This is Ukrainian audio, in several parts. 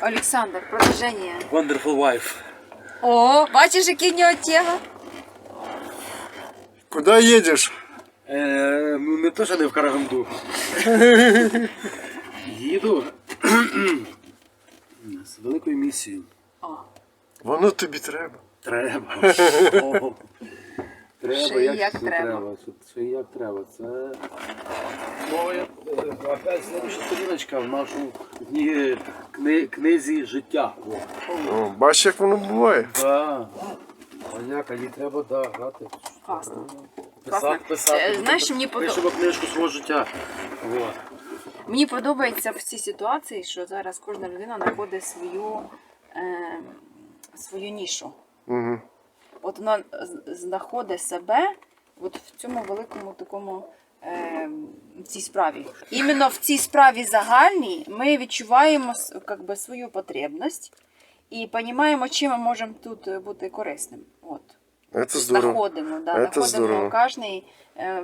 Олександр, продовження. Wonderful wife. О, бачиш, який в нього тема? Куда едешь? Е, ну не то, що не в Караганду. Їду з великою місією. Воно тобі треба. Треба. О, Треба, Ще й як, як це треба. Ще- й як треба. Це е, опять слідча сторіночка в нашому книгі, кни, книзі життя. О. О, бачиш, як воно буває. Да. Поняка, їй треба да, грати. Класно. Писати, Класно. писати. Е, знаєш, мені подо- Пишемо книжку свого життя. Вот. Мені подобається в цій ситуації, що зараз кожна людина знаходить свою, е, свою нішу. Угу. От вона з- знаходить себе от в цьому великому такому е, цій справі. Іменно в цій справі загальній ми відчуваємо как би, свою потребність і розуміємо, чим ми можемо тут е, бути корисним. От. Це здорово. Знаходимо, да, Це знаходимо здорово. кожен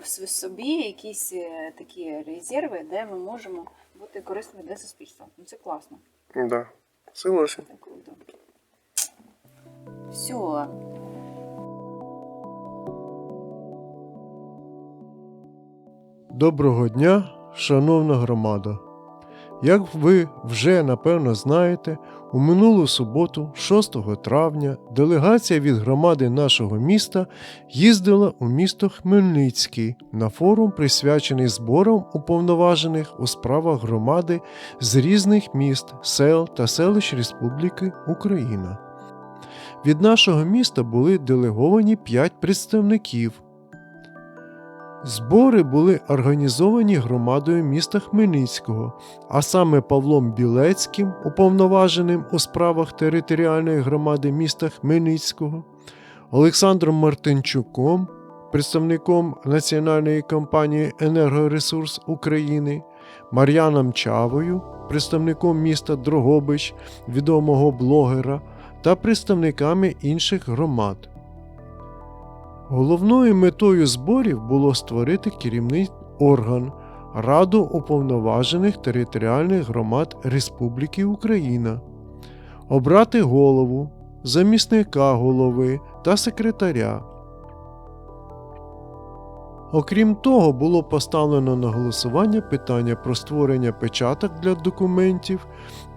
в собі якісь е, такі резерви, де ми можемо бути корисними для суспільства. Ну, це класно. Да. Согласен. Це круто. Все. Доброго дня, шановна громада. Як ви вже напевно знаєте, у минулу суботу, 6 травня, делегація від громади нашого міста їздила у місто Хмельницький на форум, присвячений зборам уповноважених у справах громади з різних міст, сел та селищ Республіки Україна. Від нашого міста були делеговані 5 представників. Збори були організовані громадою міста Хмельницького, а саме Павлом Білецьким, уповноваженим у справах територіальної громади міста Хмельницького, Олександром Мартинчуком, представником національної компанії Енергоресурс України, Мар'яном Чавою, представником міста Дрогобич, відомого блогера, та представниками інших громад. Головною метою зборів було створити керівний орган Раду уповноважених територіальних громад Республіки Україна, обрати голову, замісника голови та секретаря. Окрім того, було поставлено на голосування питання про створення печаток для документів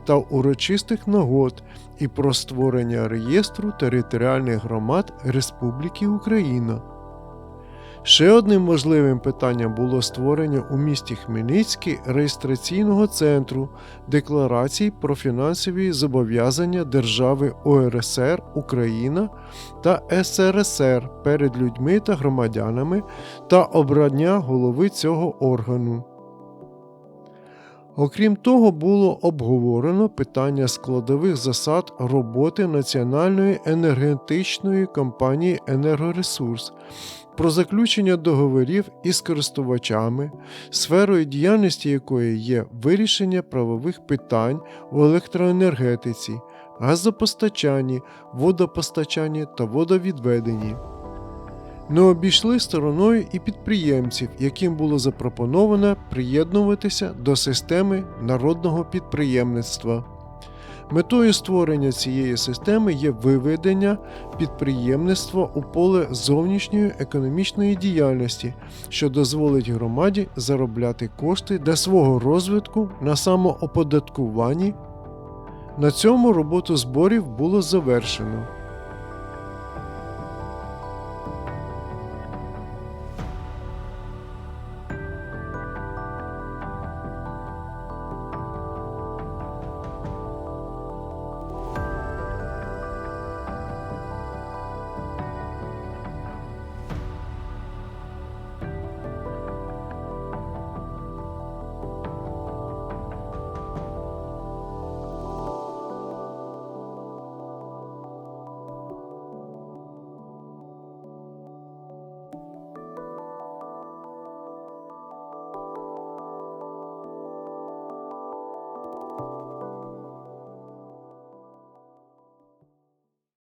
та урочистих нагод і про створення реєстру територіальних громад Республіки Україна. Ще одним важливим питанням було створення у місті Хмельницький реєстраційного центру декларацій про фінансові зобов'язання держави ОРСР Україна та СРСР перед людьми та громадянами та обрання голови цього органу. Окрім того, було обговорено питання складових засад роботи Національної енергетичної компанії Енергоресурс про заключення договорів із користувачами, сферою діяльності якої є вирішення правових питань у електроенергетиці, газопостачанні, водопостачанні та водовідведенні. Не обійшли стороною і підприємців, яким було запропоновано приєднуватися до системи народного підприємництва. Метою створення цієї системи є виведення підприємництва у поле зовнішньої економічної діяльності, що дозволить громаді заробляти кошти для свого розвитку на самооподаткуванні. На цьому роботу зборів було завершено.